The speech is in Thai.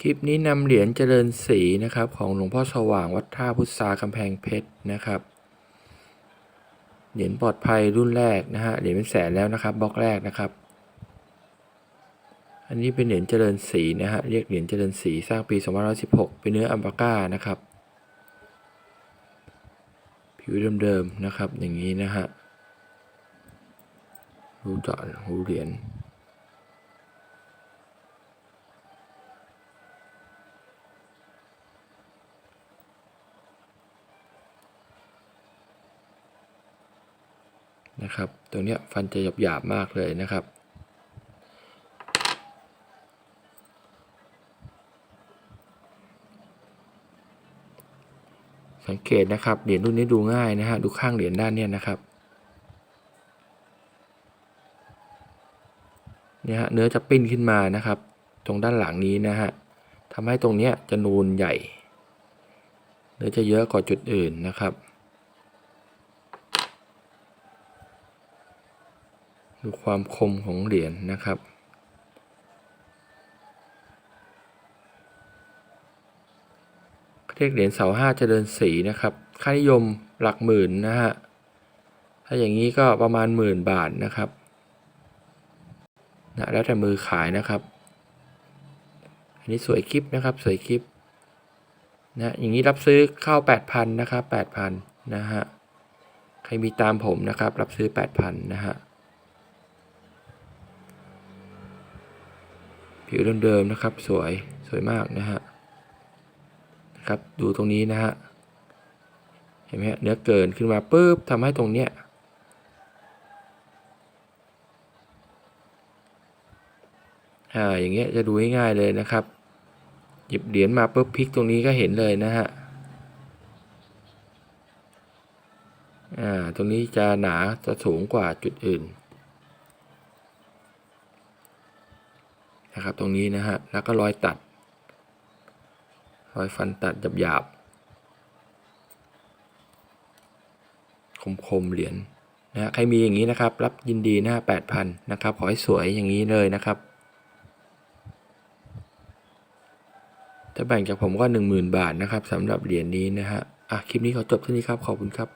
คลิปนี้นำเหรียญเจริญศรีนะครับ ของหลวงพ่อสว่างวัดท่าพุทธากำแพงเพชรนะครับ เหรียญปลอดภัยรุ่นแรกนะฮะเหรียญเป็นแสนแล้วนะครับบล็อกแรกนะครับ อันนี้เป็นเหรียญเจริญศรีนะฮะเรียกเหรียญเจริญศรีสร้างปี2516 เป็นเนื้ออัมปาก้านะครับ ผิวเดิมๆนะครับอย่างนี้นะฮะรูเจาะหูเหรียญ นะครับ ตรงเนี้ยฟันจะหยาบๆมากเลยนะครับสังเกตนะครับเหรียญรุ่นนี้ดูง่ายนะฮะดูข้างเหรียญด้านเนี้ยนะครับเนี่ยฮะเนื้อจะปิ้นขึ้นมานะครับ ตรงด้านหลังนี้นะฮะทำให้ตรงเนี้ยจะนูนใหญ่เนื้อจะเยอะกว่าจุดอื่นนะครับ ดูความคมของเหรียญนะครับ เรียกเหรียญเสาห้าเจริญศรีนะครับ ค่านิยมหลักหมื่นนะฮะ ถ้าอย่างนี้ก็ประมาณหมื่นบาทนะครับนะแล้วแต่มือขายนะครับ อันนี้สวยคลิปนะครับ สวยคลิปนะอย่างนี้รับซื้อเข้า 8,000 นะครับ 8,000 นะฮะ ใครมีตามผมนะครับ รับซื้อ 8,000 นะฮะ ผิวเดิมๆนะครับ สวยสวยมากนะฮะนะครับดูตรงนี้นะฮะเห็นไหมฮะเนื้อเกินขึ้นมาปุ๊บทำให้ตรงเนี้ยอ่าอย่างเงี้ยจะดูง่ายๆเลยนะครับ หยิบเหรียญมาปุ๊บพลิกตรงนี้ก็เห็นเลยนะฮะอ่าตรงนี้จะหนาจะสูงกว่าจุดอื่น นะครับ ตรงนี้นะฮะ แล้วก็รอยตัด รอยฟันตัดหยาบๆ คมๆ เหรียญนะฮะ ใครมีอย่างนี้นะครับ รับยินดีนะฮะแปดพันนะครับ ขอให้สวยอย่างนี้เลยนะครับถ้าแบ่งจากผมก็หนึ่งหมื่นบาทนะครับสำหรับเหรียญนี้นะฮะ อะ คลิปนี้ขอจบเท่านี้ครับ ขอบคุณครับ